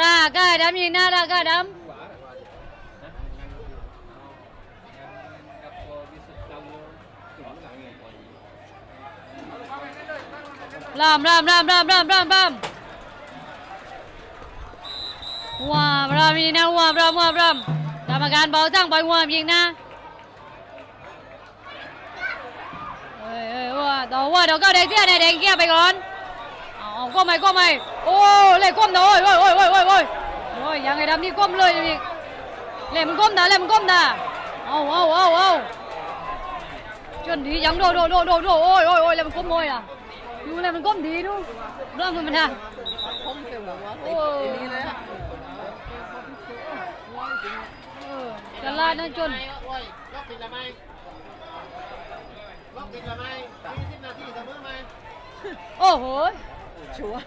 ราก้าดำยิงหน้าราก้าดำรามรามรามรามรามรามรามว้าวรามยิงนะว้าวรามว้าวรามกรรมการเบาตั้งไปว้าวยิงนะเฮ้ยเฮ้ยว้าวต่อว้าวเดี๋ยวก็แดงเตี้ยเนี่ยแดงเกี้ยไปก่อนเอาเอก้ไปก้มไปโอ้เล่ก้ไงดำนี่ Ô, lại côm đó, ôi, ôi, ôi, ôi, ôi, ôi. Ôi, nhà người đam đi côm lời mình. Lại một côm đã, lại một côm. Ô, ô, ô, ô. Chuẩn đi giáng đồ, đồ, đồ, đồ, đồ, ôi, ôi, ôi, lại một côm môi à. Nhưng lại một côm đi đúng. Đó là mình à. Không kiểu quá, đi đấy. Ừ. Trần Lai nó chuẩn. Lóc thịt làm ai? Đi xin là thịt làm bữa mai. Ôi. Chúa.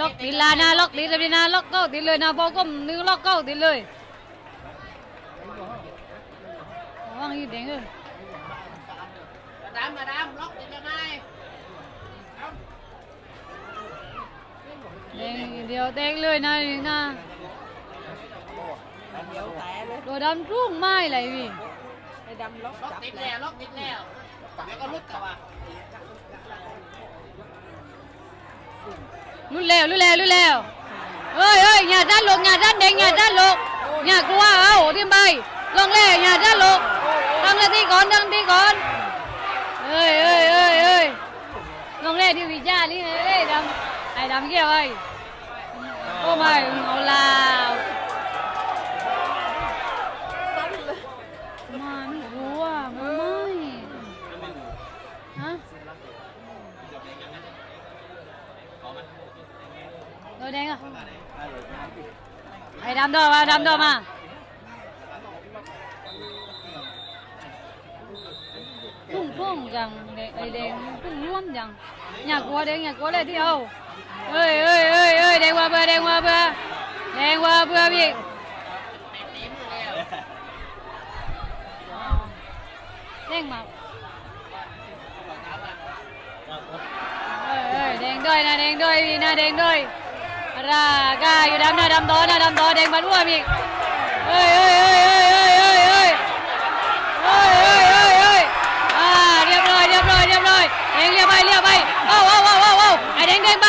ล็อกดีลานาล็อกดีเลยนะล็อกเก้าดีเลยนะบอกก็นิ้วล็อกเก้าดีเลยว่างยืดเด้งเลยดามมาดามล็อกดีเลยไหมเด้งเดียวเด้งเลยนะนี่นะโดดดำร่วงไม่เลยพี่ดำล็อกจับแล้วล็อกติดแล้วเดี๋วก็ลุกกลับมา lút leo lút leo lút leo, ơi ơi nhà ra lộ nhà ra đánh nhà ra lộ nhà cua à ổ thêm bay lòng lè nhà ra lộ đang là đi con đang đi con. Ơi ơi ơi ơi lòng lè đi vì cha đi đấy đám. Ai đám kia ơi ô mày ngầu là Rồi đen à? Thầy đâm đồ mà, đâm đồ mà. Phung phung rằng ấy đen phung luôn rằng. Nhà của đen nhà của lại đi đâu? Ơi ơi ơi ơi đen qua bờ đen qua bờ. Đen qua bờ bị. แดงมา ยแดงด้วยนะแดงด้วยพี่นะแดงด้วยรากาอยู่ดำนะดำต่อนะดำต่อแดงมาร่วมอีกเอ้ยเอ้ยเอ้ยเอ้ยเอ้ยเอ้ยเอ้ยเอ้ยเอ้ยเอ้ยเอ้ยอ่าเรียบร้อยเรียบร้อยเรียบร้อยแดงเรียบไปเรียบไปเอาเอาเอาเอาเอาไอ้แดงแดงไป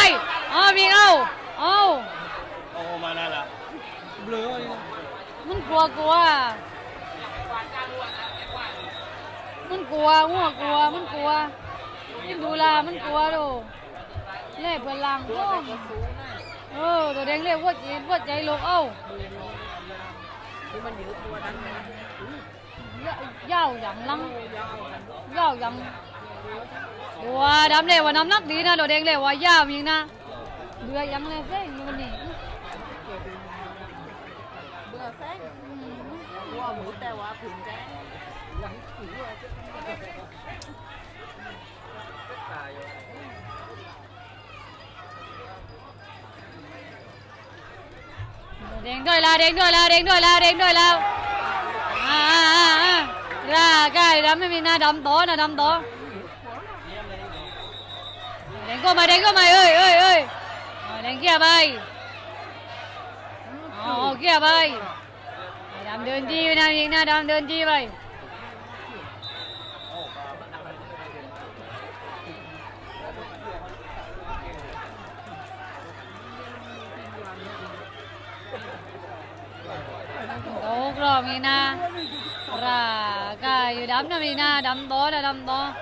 เอาพี่เอาเอาโอ้มานั่นละเบลอเลยมันกลัวกลัวมันกลัวงัวกลัวมันกลัวมันดูแลมันกลัวดู เล่เพื่อนลังก็สูงหน่อยเออตัวแดงเล่วัวใจวัวใจลูกเอ้าคือมันอยู่ตัวนั้นนะยาวอย่างลังยาวอย่างตัวดำเล่ว่าน้ำหนักดีนะตัวแดงเล่ว่ายาวยิงนะเบื่อยังเลยเส้นมันนี่เบื่อแซงว่าหมูแต่ว่าผืนแจ้งแดงด้วยละ เด้งด้วยแล้วเด้งด้วยแล้วเด้งด้วยแล้วอ่าอ่าอ่าอ่าร่างกายดำไม่มีหน้าดำโตหน้าดำโตเด้งก็มาเด้งก็มาเอ้ยเอ้ยเอ้ยเด้งเกียร์ไปอ๋อเกียไปไอ้ดำเดินจีไปนะยิงหน้าดำเดินจีไป rò mi na. Ra cái gì đấm nó mi na, đấm to là đấm to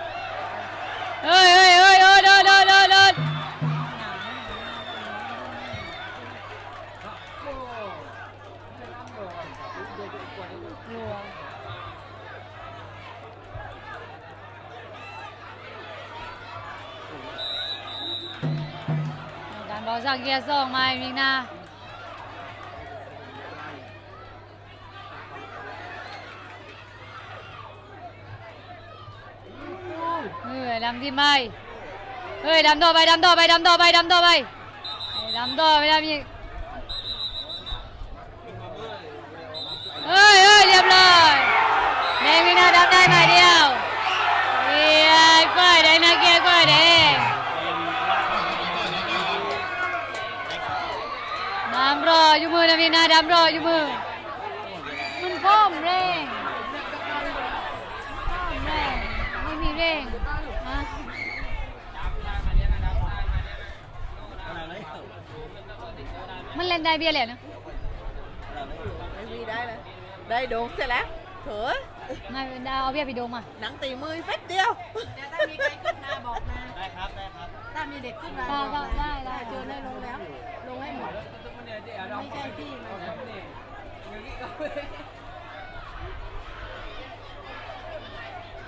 ơi ơi ơi ơi đơn đơn đơn đơn đàn bó ra kia xong mai mình na. เฮ้ยดำที่ไม่เฮ้ยดำต่อไปดำต่อไปดำต่อไปดำต่อไปดำต่อไปดำอีกเฮ้ยเฮ้ยเรียบร้อยแดงนี่นะดับได้หน่อยเดียวเฮียกล้วยแดงนะเกียร์กล้วยแดงดำรออยู่มือนะพี่นาดำรออยู่มือมันพ้อมแรงพ้อมแรงไม่มีแรงฮะ ขนาดไหน มันเล่นได้เบี้ยแหละนะไม่มีได้เลยได้โดงเสร็จแล้วเถอะนายดาวเอาเบี้ยไปโดมมาหนังตีมือแป๊บเดียวถ้ามีใครขึ้นมาบอกนะได้ครับได้ครับถ้ามีเด็กขึ้นมาได้บอกได้นะได้ได้เจอได้ลงแล้วลงให้หมดไม่ใช่พี่มัน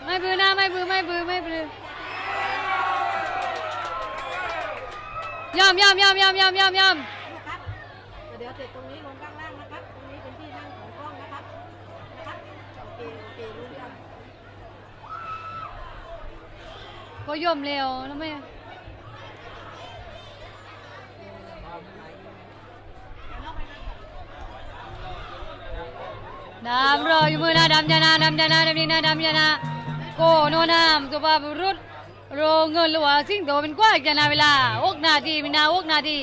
ไม่บือนะไม่บือไม่บือไม่บือยอมยอมยอมยอมยอมยอมยอม นะครับเดี๋ยวเสร็จตรงนี้ลงข้างล่างนะครับ ตรงนี้เป็นที่นั่งของกล้องนะครับ นะครับ โอเค โอเครู้เรื่อง ก็ยอมเร็วแล้วไม่ดำรออยู่มือนะดำยานาดำยานาดำยิงนะดำยานาโกโนนามสุภาพบุรุษโรงเงินหลวงสิ่งโตเป็นกว้างยานาเวลาอกนาทีมีนาอกนาที